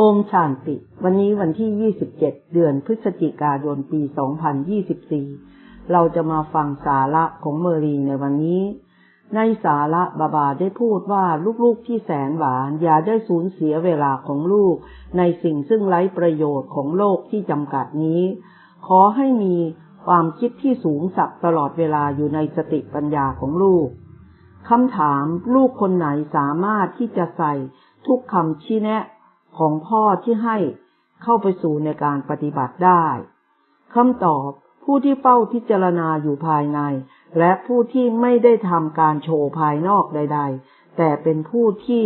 โอมชานติ วันนี้วันที่ 27 เดือนพฤศจิกายนปี 2024 เราจะมาฟังสาระของเมอรีในวันนี้ ในสาระบาบาได้พูดว่าลูกๆที่แสนหวานอย่าได้สูญเสียเวลาของลูก ในสิ่งซึ่งไร้ประโยชน์ของโลกที่จำกัดนี้ ขอให้มีความคิดที่สูงสักตลอดเวลาอยู่ในสติปัญญาของลูกคำถามลูกคนไหนสามารถที่จะใส่ทุกคำชี้แนะ ของพ่อที่ให้เข้าไปสู่ในการปฏิบัติได้คำตอบผู้ที่เฝ้าพิจารณาอยู่ภายใน และผู้ที่ไม่ได้ทำการโชว์ภายนอกใด ๆ แต่เป็นผู้ที่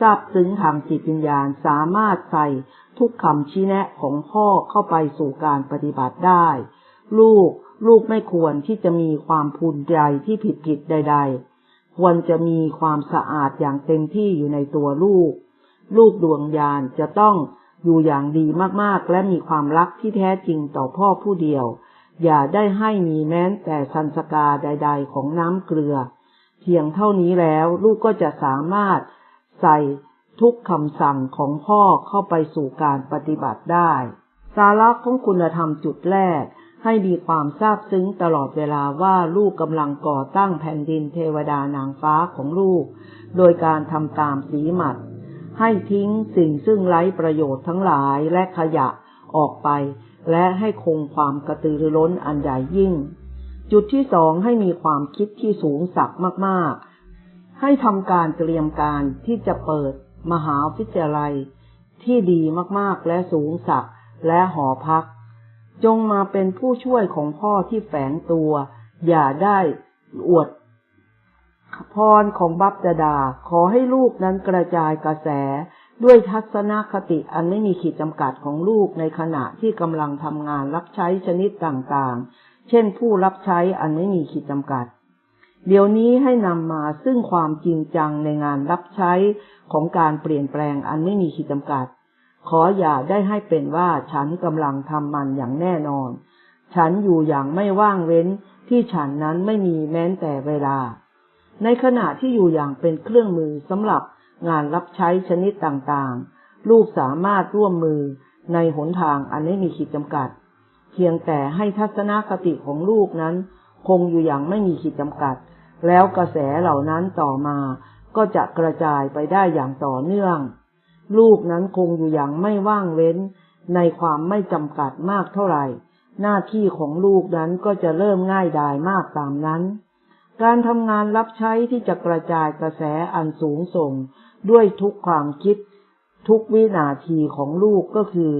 ทราบซึ้งทางจิตวิญญาณสามารถใส่ทุกคำชี้แนะของพ่อเข้าไปสู่การปฏิบัติได้ ลูกลูกไม่ควรที่จะมีความภูมิใจที่ผิดผิดใด ๆ ควรจะมีความสะอาดอย่างเต็มที่อยู่ในตัวลูก ลูกดวงญาณจะต้องอยู่อย่างดีมากๆ และมีความรักที่แท้จริงต่อพ่อผู้เดียว อย่าได้ให้มีแม้แต่สันสกาใด ๆ ของน้ำเกลือ เพียงเท่านี้แล้วลูกก็จะสามารถใส่ทุกคำสั่งของพ่อเข้าไปสู่การปฏิบัติได้ สาระของคุณธรรมจุดแรก ให้มีความซาบซึ้งตลอดเวลาว่าลูกกำลังก่อตั้งแผ่นดินเทวดานางฟ้าของลูก โดยการทำตามสีหมัด ให้ทิ้งสิ่งซึ่งไร้ประโยชน์ทั้งหลายและขยะออกไป และให้คงความกระตือรือร้นอันใหญ่ยิ่ง จุดที่สองให้มีความคิดที่สูงสักมากๆ ให้ทำการเตรียมการที่จะเปิดมหาวิทยาลัย ที่ดีมากๆและสูงสักและหอพัก จงมาเป็นผู้ช่วยของพ่อที่แฝงตัว อย่าได้อวด พรของบัพดา ขอให้ลูกนั้นกระจายกระแส ด้วยทัศนคติอันไม่มีขีดจำกัดของลูกในขณะที่กำลังทำงานรับใช้ชนิดต่างๆ เช่นผู้รับใช้อันไม่มีขีดจำกัด เดี๋ยวนี้ให้นำมาซึ่งความจริงจังในงานรับใช้ของการเปลี่ยนแปลงอันไม่มีขีดจำกัด ขออย่าได้ให้เป็นว่าฉันกำลังทำมันอย่างแน่นอน ฉันอยู่อย่างไม่ว่างเว้นที่ฉันนั้นไม่มีแม้แต่เวลา ในขณะที่อยู่อย่างเป็นเครื่องมือสำหรับงานรับใช้ชนิดต่างๆ ลูกสามารถร่วมมือในหนทางอันไม่มีขีดจำกัด เพียงแต่ให้ทัศนคติของลูกนั้น คงอยู่อย่างไม่มีขีดจำกัด แล้วกระแสเหล่านั้นต่อมาก็จะกระจายไปได้อย่างต่อเนื่อง ลูกนั้นคงอยู่อย่างไม่ว่างเว้น ในความไม่จำกัดมากเท่าไหร่ หน้าที่ของลูกนั้นก็จะเริ่มง่ายดายมากตามนั้น การทำงานรับใช้ที่จะกระจายกระแสอันสูงส่ง ด้วยทุกความคิด ทุกวินาทีของลูกก็คือ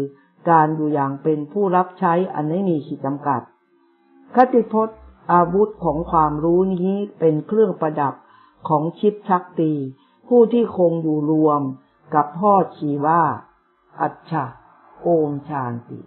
การอยู่อย่างเป็นผู้รับใช้อันไม่มีขีดจำกัด คติพจน์ อาวุธของความรู้นี้เป็นเครื่องประดับของชิดชักตี ผู้ที่คงอยู่รวมกับพ่อชีว่า อัจฉะโอมชานติ